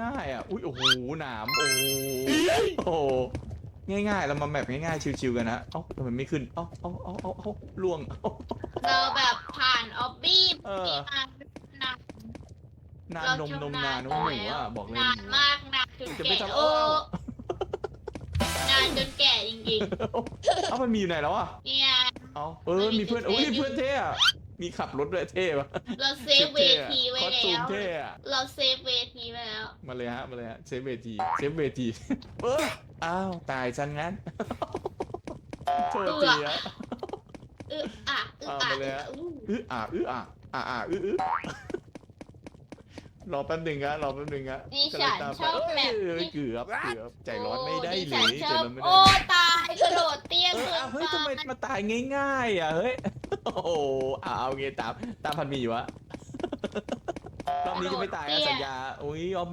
ง่ายอะ อุ้ยโอ้โหหนาม โอ้โหโอ้โหง่ายๆเรามาแมปง่ายๆชิวๆกันนะ เอ้าทำไมไม่ขึ้น เอ้าเอ้าเอ้าเอ้าเอ้าล่วงเอ้า เราแบบผ่านออบบี้เออที่มา นานนานเรานมนมชำนานนมหนูแล้วอะบอกเลย นานมากนานจนจะไม่แก่ทำโอ้เอานานจนแก่จริงเอ้ามันมีอยู่ไหนแล้วอะ ๆเนี่ย เอ้าเออมีเพื่อนโอ้ยเพื่อนเท่อะ มีขับรถด้วยเท่ปะเราเซฟเวทีไว้คอสตูแล้มว เท่อะเราเซฟเวทีไว้แล้ว มาเลยฮะมาเลยฮะเซฟเวทีเซฟเวทีเอออ้าวตายฉันงั้นโทษทีอะอึะอะอึะเอาอะไปเลยฮะ อู้อื้ออ่าอื้ออ่าอ่าอ่าอื้ออื้อรอแป๊บหนึ่งอะรอแป๊บหนึ่งอะดิฉันกำลังชอบตามแบไปบเอ้ยที่เกือบเกือบใจร้อนไม่ได้ดิเลฉันยชใจอบร้อนไม่ได้โอ้ตายกระโดด มมาตายง่ายๆอะเฮ้ย โอ้โหเอาเอาไงตามตามพันหมีวะรอบนี้จะไม่ตายอะสัญญาอุ้ยออม